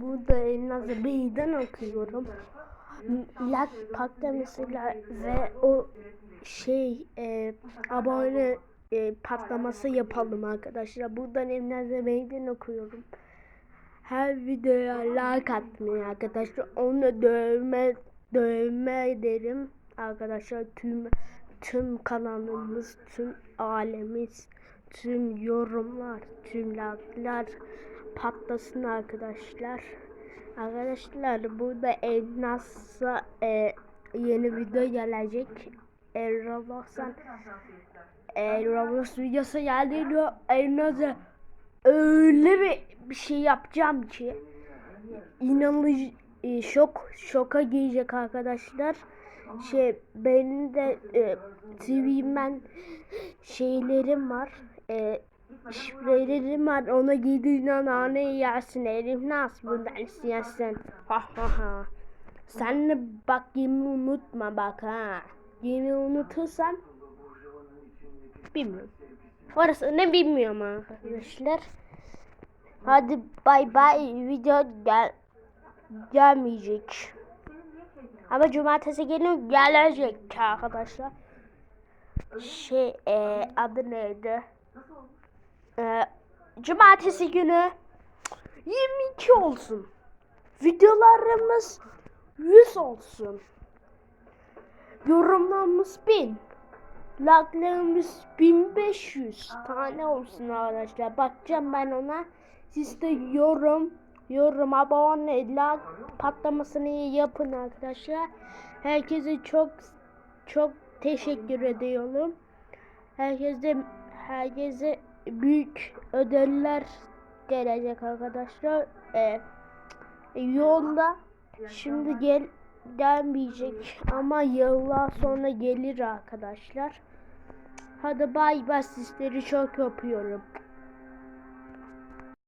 Burada Elnaz'ı meydan okuyorum. Lak patlamasıyla ve o şey e, abone e, patlaması yapalım arkadaşlar. Buradan Elnaz'ı meydan okuyorum. Her videoya like atmayı arkadaşlar. Onu dövme dövme ederim arkadaşlar. Tüm tüm kanalımız, tüm alemiz, tüm yorumlar, tüm like'lar patlasın arkadaşlar. Arkadaşlar burada Elnas'a e, yeni video gelecek. E, Roblox'tan e, Roblox videosu geldi. Elnas'a öyle bir, bir şey yapacağım ki inanılır e, şok şoka girecek arkadaşlar. Şey benim de e, TV'men şeylerim var. E, şifrelerim var. Ona giydiğinden nane yersin. Elif nasıl bundan istiyorsun? Ha ha ha. Sen de bak yemin unutma bak ha. Yemin unutursan bilmiyorum. Orası ne bilmiyorum arkadaşlar. Hadi bay bay video gel gelmeyecek. Ama cumartesi günü gelecek arkadaşlar. Şey e, adı neydi? E, cumartesi günü 22 olsun. Videolarımız 100 olsun. Yorumlarımız 1000. Like'larımız 1500 tane olsun arkadaşlar. Bakacağım ben ona. Siz de yorum, yorum, abone, like patlamasını yapın arkadaşlar. Herkese çok çok teşekkür ediyorum. Herkese herkese büyük ödüller gelecek arkadaşlar. Ee, yolda şimdi gel gelmeyecek ama yıllar sonra gelir arkadaşlar. Hadi bay bay sizleri çok öpüyorum.